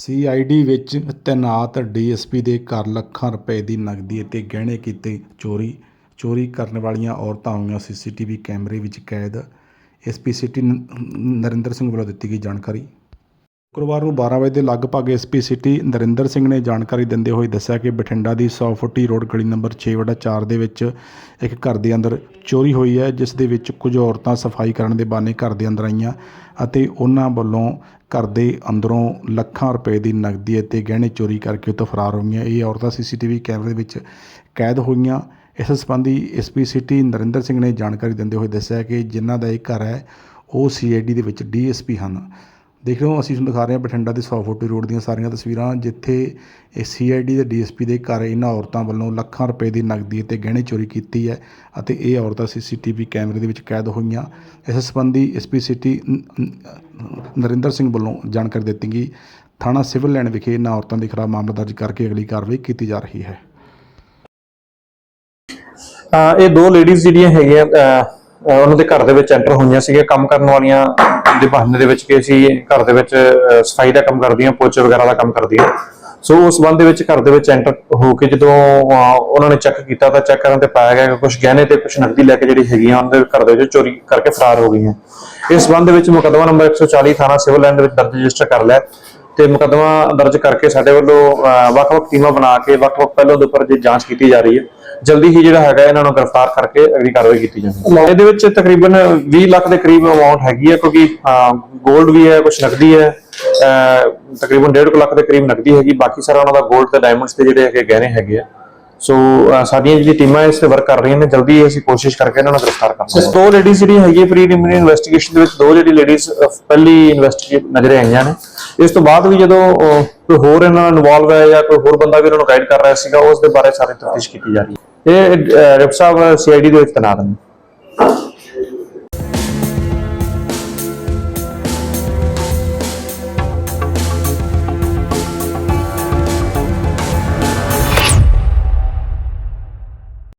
CID ਵਿੱਚ ਤੈਨਾਤ DSP ਦੇ ਘਰ ਲੱਖਾਂ ਰੁਪਏ ਦੀ ਨਕਦੀ ਅਤੇ ਗਹਿਣੇ ਕੀਤੇ ਚੋਰੀ ਚੋਰੀ ਕਰਨ ਵਾਲੀਆਂ ਔਰਤਾਂ ਹੋਈਆਂ ਸੀਸੀਟੀਵੀ ਕੈਮਰੇ ਵਿੱਚ ਕੈਦ। ਐਸਪੀ ਸਿਟੀ ਨ- ਨਰਿੰਦਰ ਸਿੰਘ ਵੱਲੋਂ ਦਿੱਤੀ ਗਈ ਜਾਣਕਾਰੀ। ਸ਼ੁੱਕਰਵਾਰ ਨੂੰ 12 ਵਜੇ ਦੇ ਲਗਭਗ ਐਸਪੀ ਸਿਟੀ ਨਰਿੰਦਰ ਸਿੰਘ ਨੇ ਜਾਣਕਾਰੀ ਦਿੰਦੇ ਹੋਏ ਦੱਸਿਆ ਕਿ ਬਠਿੰਡਾ ਦੀ 100 ਫੁੱਟੀ ਰੋਡ ਗਲੀ ਨੰਬਰ 6/4 ਦੇ ਵਿੱਚ ਇੱਕ ਘਰ ਦੇ ਅੰਦਰ ਚੋਰੀ ਹੋਈ ਹੈ, ਜਿਸ ਦੇ ਵਿੱਚ ਕੁਝ ਔਰਤਾਂ ਸਫ਼ਾਈ ਕਰਨ ਦੇ ਬਹਾਨੇ ਘਰ ਦੇ ਅੰਦਰ ਆਈਆਂ ਅਤੇ ਉਹਨਾਂ ਵੱਲੋਂ ਘਰ ਦੇ ਅੰਦਰੋਂ ਲੱਖਾਂ ਰੁਪਏ ਦੀ ਨਕਦੀ ਅਤੇ ਗਹਿਣੇ ਚੋਰੀ ਕਰਕੇ ਉੱਥੋਂ ਫਰਾਰ ਹੋਈਆਂ ਇਹ ਔਰਤਾਂ ਸੀਸੀਟੀਵੀ ਕੈਮਰੇ ਵਿੱਚ ਕੈਦ ਹੋਈਆਂ। ਇਸ ਸੰਬੰਧੀ ਐਸਪੀ ਸਿਟੀ ਨਰਿੰਦਰ ਸਿੰਘ ਨੇ ਜਾਣਕਾਰੀ ਦਿੰਦੇ ਹੋਏ ਦੱਸਿਆ ਕਿ ਜਿਨ੍ਹਾਂ ਦਾ ਇਹ ਘਰ ਹੈ, ਉਹ ਸੀਆਈਡੀ ਦੇ ਵਿੱਚ ਡੀਐਸਪੀ ਹਨ। ਦੇਖ ਰਹੇ ਹੋ, ਅਸੀਂ ਤੁਹਾਨੂੰ ਦਿਖਾ ਰਹੇ ਹਾਂ ਬਠਿੰਡਾ ਦੇ 100 ਫੁੱਟ ਰੋਡ ਦੀਆਂ ਸਾਰੀਆਂ ਤਸਵੀਰਾਂ, ਜਿੱਥੇ ਇਹ ਸੀਆਈਡੀ ਦੇ ਡੀਐਸਪੀ ਦੇ ਘਰ ਇਹਨਾਂ ਔਰਤਾਂ ਵੱਲੋਂ ਲੱਖਾਂ ਰੁਪਏ ਦੀ ਨਕਦੀ ਅਤੇ ਗਹਿਣੇ ਚੋਰੀ ਕੀਤੀ ਹੈ ਅਤੇ ਇਹ ਔਰਤਾਂ ਸੀਸੀਟੀਵੀ ਕੈਮਰੇ ਦੇ ਵਿੱਚ ਕੈਦ ਹੋਈਆਂ। ਇਸ ਸੰਬੰਧੀ ਐਸਪੀ ਸਿਟੀ ਨ- ਨ- ਨਰਿੰਦਰ ਸਿੰਘ ਵੱਲੋਂ ਜਾਣਕਾਰੀ ਦਿੱਤੀ ਗਈ। ਥਾਣਾ ਸਿਵਲ ਲਾਈਨ ਵਿਖੇ ਇਹਨਾਂ ਔਰਤਾਂ ਦੇ ਖਿਲਾਫ ਮਾਮਲਾ ਦਰਜ ਕਰਕੇ ਅਗਲੀ ਕਾਰਵਾਈ ਕੀਤੀ ਜਾ ਰਹੀ ਹੈ। ਇਹ ਦੋ ਲੇਡੀਜ਼ ਜਿਹੜੀਆਂ ਹੈਗੀਆਂ ਉਹਨਾਂ ਦੇ ਘਰ ਦੇ ਵਿੱਚ ਐਂਟਰ ਹੋਈਆਂ ਸੀਗੀਆਂ, ਕੰਮ ਕਰਨ ਵਾਲੀਆਂ ਦੇ ਬਹਾਨੇ ਦੇ ਵਿੱਚ ਕਿ ਅਸੀਂ ਘਰ ਦੇ ਵਿੱਚ ਸਫ਼ਾਈ ਦਾ ਕੰਮ ਕਰਦੀਆਂ ਪੋਚੇ ਵਗੈਰਾ ਦਾ ਕੰਮ ਕਰਦੀਆਂ। ਸੋ ਉਸ ਸੰਬੰਧ ਦੇ ਵਿੱਚ ਘਰ ਦੇ ਵਿੱਚ ਐਂਟਰ ਹੋ ਕੇ ਜਦੋਂ ਉਹਨਾਂ ਨੇ ਚੈੱਕ ਕੀਤਾ ਤਾਂ ਚੈੱਕ ਕਰਨ ਤੇ ਪਾਇਆ ਗਿਆ ਕਿ ਕੁਝ ਗਹਿਣੇ ਤੇ ਕੁਝ ਨਕਦੀ ਲੈ ਕੇ ਜਿਹੜੀ ਹੈਗੀਆਂ ਉਹਨਾਂ ਦੇ ਘਰ ਦੇ ਵਿੱਚ ਚੋਰੀ ਕਰਕੇ ਫਰਾਰ ਹੋ ਗਈਆਂ। ਇਸ ਸੰਬੰਧ ਦੇ ਵਿੱਚ ਮੁਕੱਦਮਾ ਨੰਬਰ 140 ਥਾਣਾ ਸਿਵਲ ਲਾਈਨ ਦੇ ਵਿੱਚ ਦਰਜ ਰਜਿਸਟਰ ਕਰ ਲਿਆ। ਤੇ ਮੁਕੱਦਮਾ ਦਰਜ ਕਰਕੇ ਸਾਡੇ ਵੱਲੋਂ ਅਹ, ਵੱਖ-ਵੱਖ ਟੀਮਾਂ ਬਣਾ ਕੇ ਵੱਖ-ਵੱਖ ਪਹਿਲੋਂ ਦੇ ਉੱਪਰ ਜੇ ਜਾਂਚ ਕੀਤੀ ਜਾ ਰਹੀ ਹੈ। ਜਲਦੀ ਹੀ ਜਿਹੜਾ ਹੈਗਾ ਇਹਨਾਂ ਨੂੰ ਗ੍ਰਿਫਤਾਰ ਕਰਕੇ ਅਗਲੀ ਕਾਰਵਾਈ ਕੀਤੀ ਜਾਵੇਗੀ ਇਹਦੇ ਵਿੱਚ ਤਕਰੀਬਨ 20 ਲੱਖ ਦੇ ਕਰੀਬ ਅਮਾਉਂਟ ਹੈਗੀ ਹੈ ਕਿਉਂਕਿ 골ਡ ਵੀ ਹੈ ਕੁਝ ਨਕਦੀ ਹੈ ਤਕਰੀਬਨ 1.5 ਲੱਖ ਦੇ ਕਰੀਬ ਨਕਦੀ ਹੈਗੀ। ਬਾਕੀ ਸਾਰਾ ਉਹਨਾਂ ਦਾ 골ਡ ਤੇ ਡਾਇਮੰਡਸ ਤੇ ਜਿਹੜੇ ਹੈਗੇ ਗਹਿਣੇ ਹੈਗੇ ਆ। ਸੋ ਅਹ, ਸਾਡੀਆਂ ਜਿਹੜੀ ਟੀਮਾਂ ਇਸ ਤੇ ਵਰਕ ਕਰ ਰਹੀਆਂ ਨੇ ਜਲਦੀ ਅਸੀਂ ਕੋਸ਼ਿਸ਼ ਕਰਕੇ ਇਹਨਾਂ ਨੂੰ ਗ੍ਰਿਫਤਾਰ ਕਰਨਾ ਹੈ ਦੋ ਲੇਡੀਜ਼ ਜਿਹੜੀ ਹੈਗੀ ਪ੍ਰੀਲਿਮਿਨਰੀ ਇਨਵੈਸਟੀਗੇਸ਼ਨ ਦੇ ਵਿੱਚ ਦੋ ਜਿਹੜੀ ਲੇਡੀਜ਼ ਪਹਿਲੀ ਇਨਵੈਸਟੀਗੇਟ ਨਜ਼ਰ ਆਈਆਂ ਨੇ। ਇਸ ਤੋਂ ਬਾਅਦ ਵੀ ਜਦੋਂ ਕੋਈ ਹੋਰ ਇਹਨਾਂ ਨਾਲ ਇਨਵੋਲਵ ਹੈ ਜਾਂ ਕੋਈ ਹੋਰ ਬੰਦਾ ਵੀ ਇਹਨਾਂ ਨੂੰ ਗਾਈਡ ਕਰ ਰਿਹਾ ਸੀਗਾ ਉਸ ਦੇ ਬਾਰੇ ਸਾਰੀ ਤਫਤੀਸ਼ ਕੀਤੀ ਜਾ ਰਹੀ ਹੈ। ਇਹ ਰਿਪ ਸਾਹਿਬ ਸੀਆਈਡੀ ਦੇ ਵਿੱਚ ਤੈਨਾਤ ਨੇ।